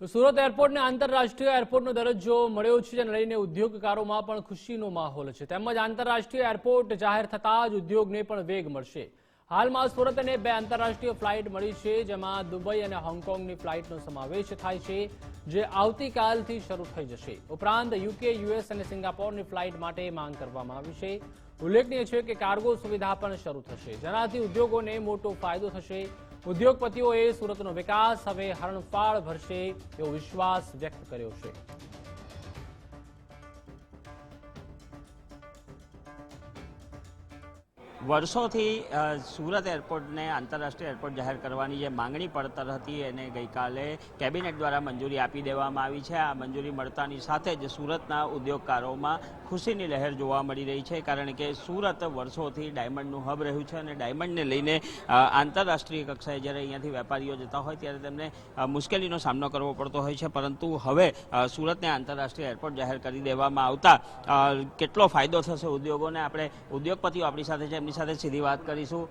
તો સુરત એરપોર્ટને આંતરરાષ્ટ્રીય એરપોર્ટનો દરજ્જો મળ્યો છે, જેને લઈને ઉદ્યોગકારોમાં પણ ખુશીનો માહોલ છે. તેમજ આંતરરાષ્ટ્રીય એરપોર્ટ જાહેર થતાં જ ઉદ્યોગને પણ વેગ મળશે. હાલમાં સુરતને બે આંતરરાષ્ટ્રીય ફ્લાઇટ મળી છે, જેમાં દુબઈ અને હોંગકોંગની ફ્લાઇટનો સમાવેશ થાય છે, જે આવતીકાલથી શરૂ થઈ જશે. ઉપરાંત યુકે, યુએસ અને સિંગાપોરની ફ્લાઇટ માટે માંગ કરવામાં આવી છે. ઉલ્લેખનીય છે કે કાર્ગો સુવિધા પણ શરૂ થશે, જેનાથી ઉદ્યોગોને મોટો ફાયદો થશે. ઉદ્યોગપતિઓએ સુરતનો વિકાસ હવે હરણફાળ ભરશે એવો વિશ્વાસ વ્યક્ત કર્યો છે. વર્ષોથી સુરત એરપોર્ટને આંતરરાષ્ટ્રીય એરપોર્ટ જાહેર કરવાની જે માંગણી પડતર હતી એને ગઈકાલે કેબિનેટ દ્વારા મંજૂરી આપી દેવામાં આવી છે. આ મંજૂરી મળતાની સાથે જ સુરતના ઉદ્યોગકારોમાં ખુશીની લહેર જોવા મળી રહી છે, કારણ કે સુરત વર્ષોથી ડાયમંડનું હબ રહ્યું છે અને ડાયમંડને લઈને આંતરરાષ્ટ્રીય કક્ષાએ જ્યારે અહીંયાથી વેપારીઓ જતા હોય ત્યારે તેમને મુશ્કેલીનો સામનો કરવો પડતો હોય છે. પરંતુ હવે સુરતને આંતરરાષ્ટ્રીય એરપોર્ટ જાહેર કરી દેવામાં આવતા કેટલો ફાયદો થશે ઉદ્યોગોને? આપણે ઉદ્યોગપતિઓ આપણી સાથે છે એમની સાથે સીધી વાત કરીશું.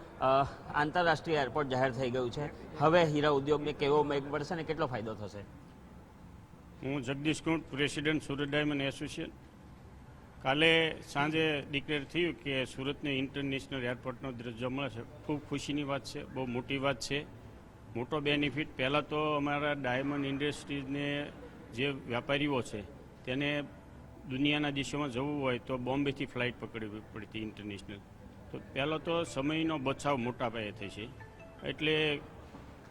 આંતરરાષ્ટ્રીય એરપોર્ટ જાહેર થઈ ગયું છે. હવે હીરા ઉદ્યોગને કેવો મેઘ પડશે અને કેટલો ફાયદો થશે? હું Jagdish Kunt, president Surat diamond association કાલે સાંજે ડિક્લેર થયું કે સુરતને ઇન્ટરનેશનલ એરપોર્ટનો દરજ્જો છે ખૂબ ખુશીની વાત છે, બહુ મોટી વાત છે. મોટો બેનિફિટ, પહેલાં તો અમારા ડાયમંડ ઇન્ડસ્ટ્રીઝને જે વેપારીઓ છે, તેને દુનિયાના દેશોમાં જવું હોય તો બોમ્બેથી ફ્લાઇટ પકડવી પડતી ઇન્ટરનેશનલ. તો પહેલાં તો સમયનો બચાવ મોટા પાયે થશે એટલે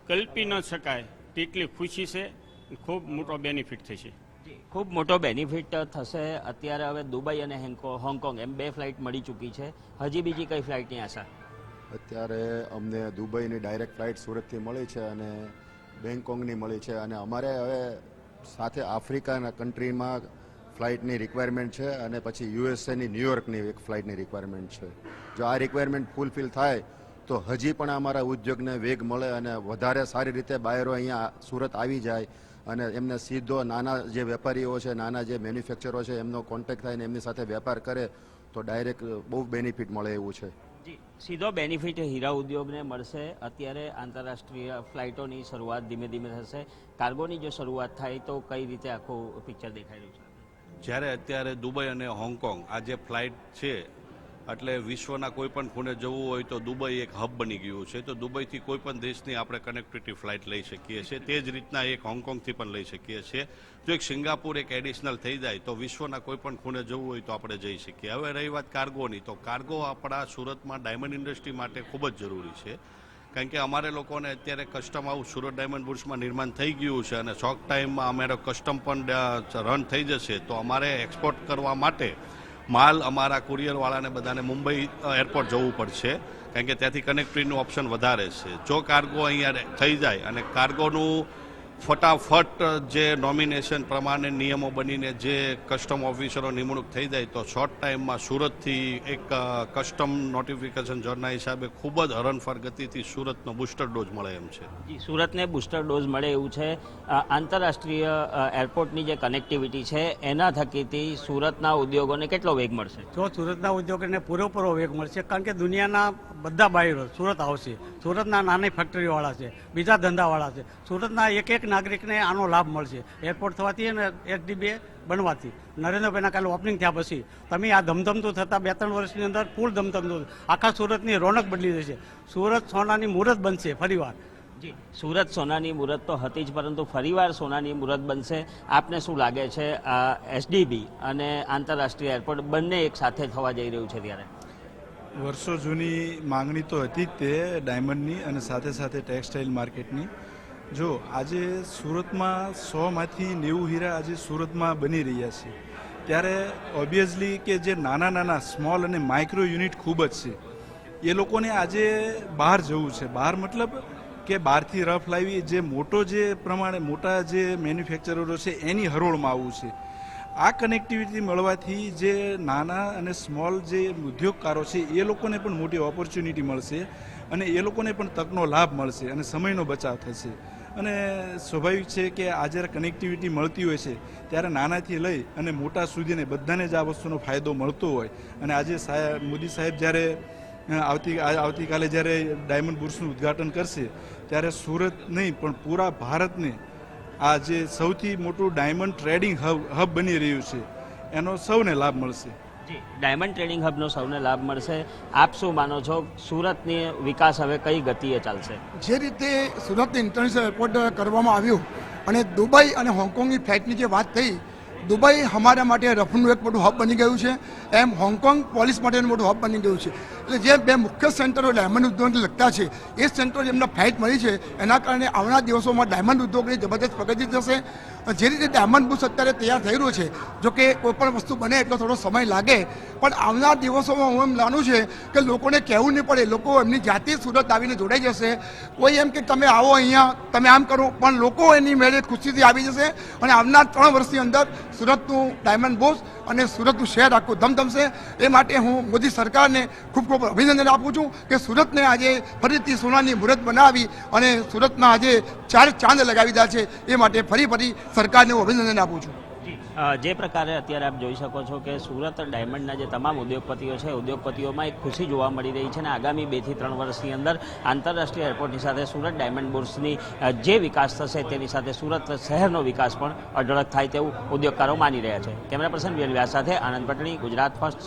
કલ્પી ન શકાય તેટલી ખુશી છે ખૂબ મોટો બેનિફિટ થશે ખૂબ મોટો બેનિફિટ થશે. અત્યારે હવે દુબઈ અને હોંગકોંગ એમ બે ફ્લાઇટ મળી ચૂકી છે. હજી બીજી કઈ ફ્લાઇટની આશા? અત્યારે અમને દુબઈની ડાયરેક્ટ ફ્લાઇટ સુરતથી મળી છે અને બેંગકોંગની મળી છે. અને અમારે હવે સાથે આફ્રિકાના કન્ટ્રીમાં ફ્લાઇટની રિક્વાયરમેન્ટ છે અને પછી યુએસએની ન્યુયોર્કની એક ફ્લાઇટની રિક્વાયરમેન્ટ છે. જો આ રિક્વાયરમેન્ટ ફૂલફિલ થાય, તો હજી પણ અમારા ઉદ્યોગને વેગ મળે અને વધારે સારી રીતે બાયરો અહીંયા સુરત આવી જાય અને એમને સીધો નાના જે વેપારીઓ છે, નાના જે મેન્યુફેક્ચરો છે, એમનો કોન્ટેક્ટ થાય ને એમની સાથે વેપાર કરે, તો ડાયરેક્ટ બહુ બેનિફિટ મળે એવું છે. સીધો બેનિફિટ હીરા ઉદ્યોગને મળશે. અત્યારે આંતરરાષ્ટ્રીય ફ્લાઇટોની શરૂઆત ધીમે ધીમે થશે. કાર્ગોની જો શરૂઆત થાય, તો કઈ રીતે આખું પિક્ચર દેખાઈ રહ્યું છે? જ્યારે અત્યારે દુબઈ અને હોંગકોંગ આ જે ફ્લાઇટ છે, એટલે વિશ્વના કોઈ પણ ખૂણે જવું હોય તો દુબઈ એક હબ બની ગયું છે. તો દુબઈથી કોઈ પણ દેશની આપણે કનેક્ટિવિટી ફ્લાઇટ લઈ શકીએ છીએ. તે જ રીતના એક હોંગકોંગથી પણ લઈ શકીએ છીએ. જો એક સિંગાપુર એક એડિશનલ થઈ જાય તો વિશ્વના કોઈ પણ ખૂણે જવું હોય તો આપણે જઈ શકીએ. હવે રહી વાત કાર્ગોની તો કાર્ગો આપણા સુરતમાં ડાયમંડ ઇન્ડસ્ટ્રી માટે ખૂબ જ જરૂરી છે. કારણ કે અમારે લોકોને અત્યારે કસ્ટમ આવું સુરત ડાયમંડ બુર્સમાં નિર્માણ થઈ ગયું છે અને શોર્ટ ટાઈમમાં અમારો કસ્ટમ પણ રન થઈ જશે. તો અમારે એક્સપોર્ટ કરવા માટે માલ અમારા કુરિયરવાળાને બધાને મુંબઈ એરપોર્ટ જવું પડશે. કારણ કે ત્યાંથી કનેક્ટિવિટીનું ઓપ્શન વધારે છે. જો કાર્ગો અહીંયા થઈ જાય અને કાર્ગોનું ફટાફટ જે નોમિનેશન પ્રમાણે નિયમો બનીને જે કસ્ટમ ઓફિસરો નિમણૂક થઈ જાય તો શોર્ટ ટાઈમમાં સુરતથી એક કસ્ટમ નોટિફિકેશન ઝોનના હિસાબે ખૂબ જ હરણફાર ગતિથી સુરતનો બુસ્ટર ડોઝ મળે એમ છે. સુરતને બુસ્ટર ડોઝ મળે એવું છે. આંતરરાષ્ટ્રીય એરપોર્ટની જે કનેક્ટિવિટી છે એના થકીથી સુરતના ઉદ્યોગોને કેટલો વેગ મળશે? જો સુરતના ઉદ્યોગોને પૂરેપૂરો વેગ મળશે કારણ કે દુનિયાના બધા બાયરો સુરત આવશે. સુરતના નાની ફેક્ટરીવાળા છે બીજા ધંધાવાળા છે. સુરતના એક એક નાગરિકને આનો લાભ મળશે. એરપોર્ટ થવાથી અને એસડીબી બનવાથી. નરેન્દ્રભાઈના કાલે ઓપનિંગ થયા પછી. તમે આ ધમધમતું થતાં બે ત્રણ વર્ષની અંદર ફૂલ ધમધમતું આખા સુરતની રોનક બદલી જશે સુરત સોનાની મુહૂર્ત બનશે ફરીવાર. જી સુરત સોનાની મુહૂર્ત તો હતી જ પરંતુ ફરીવાર સોનાની મુહૂર્ત બનશે. આપને શું લાગે છે આ એસડીબી અને આંતરરાષ્ટ્રીય એરપોર્ટ બંને એક સાથે થવા જઈ રહ્યું છે ત્યારે? વર્ષો જૂની માંગણી તો હતી જ તે ડાયમંડની અને સાથે સાથે ટેક્સટાઇલ માર્કેટની જો, આજે સુરતમાં સોમાંથી નેવું હીરા આજે સુરતમાં બની રહ્યા છે. ત્યારે ઓબ્વિયસલી કે જે નાના નાના સ્મોલ અને માઇક્રો યુનિટ ખૂબ જ છે. એ લોકોને આજે બહાર જવું છે. બહાર મતલબ કે બહારથી રફ લાવી, જે મોટો જે પ્રમાણે મોટા જે મેન્યુફેક્ચરરો છે, એની હરોળમાં આવવું છે. આ કનેક્ટિવિટી મળવાથી જે નાના અને સ્મોલ જે ઉદ્યોગકારો છે, એ લોકોને પણ મોટી ઓપોર્ચ્યુનિટી મળશે અને એ લોકોને પણ તકનો લાભ મળશે અને સમયનો બચાવ થશે. અને સ્વાભાવિક છે કે આ જ્યારે કનેક્ટિવિટી મળતી હોય છે, ત્યારે નાનાથી લઈ અને મોટા સુધીને બધાને જ આ વસ્તુનો ફાયદો મળતો હોય. અને આજે સાહેબ, મોદી સાહેબ જ્યારે આવતી આવતીકાલે જ્યારે ડાયમંડ બુર્સનું ઉદ્ઘાટન કરશે, ત્યારે સુરત નહીં, પણ પૂરા ભારતને આ જે સૌથી મોટું ડાયમંડ ટ્રેડિંગ હબ હબ બની રહ્યું છે. એનો સૌને લાભ મળશે. ડાયમંડ ટ્રેડિંગ હબનો સૌને લાભ મળશે. આપ શું માનો છો? સુરતની વિકાસ હવે કઈ ગતિએ ચાલશે? જે રીતે સુરતની ઇન્ટરનેશનલ એરપોર્ટ કરવામાં આવ્યું અને દુબઈ અને હોંગકોંગની ફ્લાઇટની જે વાત થઈ દુબઈ અમારા માટે રફનું એક મોટું હબ બની ગયું છે. એમ હોંગકોંગ પોલીસ માટેનું મોટું હબ બની ગયું છે. એટલે જે બે મુખ્ય સેન્ટરો ડાયમંડ ઉદ્યોગને લગતા છે, એ સેન્ટરો જેમને ફ્લાઇટ મળી છે, એના કારણે આવનાર દિવસોમાં ડાયમંડ ઉદ્યોગની જબરદસ્ત પ્રગતિ થશે. જે રીતે ડાયમંડ બુસ અત્યારે તૈયાર થઈ રહ્યું છે, જો કે કોઈપણ વસ્તુ બને એટલો થોડો સમય લાગે. પણ આવનાર દિવસોમાં હું એમ માનું છે કે લોકોને કહેવું નહીં પડે, લોકો એમની જાતે સુરત આવીને જોડાઈ જશે. કોઈ એમ કે તમે આવો અહીંયા, તમે આમ કરો, પણ લોકો એની મેળે ખુશીથી આવી જશે. અને આવનાર ત્રણ વર્ષની અંદર સુરતનું ડાયમંડ બોસ અને સુરતનું શહેર આખું ધમધમશે. એ માટે હું મોદી સરકારને ખૂબ ખૂબ અભિનંદન આપું છું કે સુરતને આજે ફરીથી સોનાની મુહૂર્ત બનાવી અને સુરતમાં આજે ચાર ચાંદ લગાવી દીધા છે. એ માટે ફરી ફરી સરકારને હું અભિનંદન આપું છું. જે પ્રકારે અત્યારે આપ જોઈ શકો છો કે સુરત ડાયમંડના જે તમામ ઉદ્યોગપતિઓ છે, ઉદ્યોગપતિઓમાં એક ખુશી જોવા મળી રહી છે અને આગામી બેથી ત્રણ વર્ષની અંદર આંતરરાષ્ટ્રીય એરપોર્ટની સાથે સુરત ડાયમંડ બોર્સની જે વિકાસ થશે તેની સાથે સુરત શહેરનો વિકાસ પણ અઢળક થાય તેવું ઉદ્યોગકારો માની રહ્યા છે. કેમેરા પર્સન વ્યાસ સાથે આનંદ પટણી, ગુજરાત ફર્સ્ટ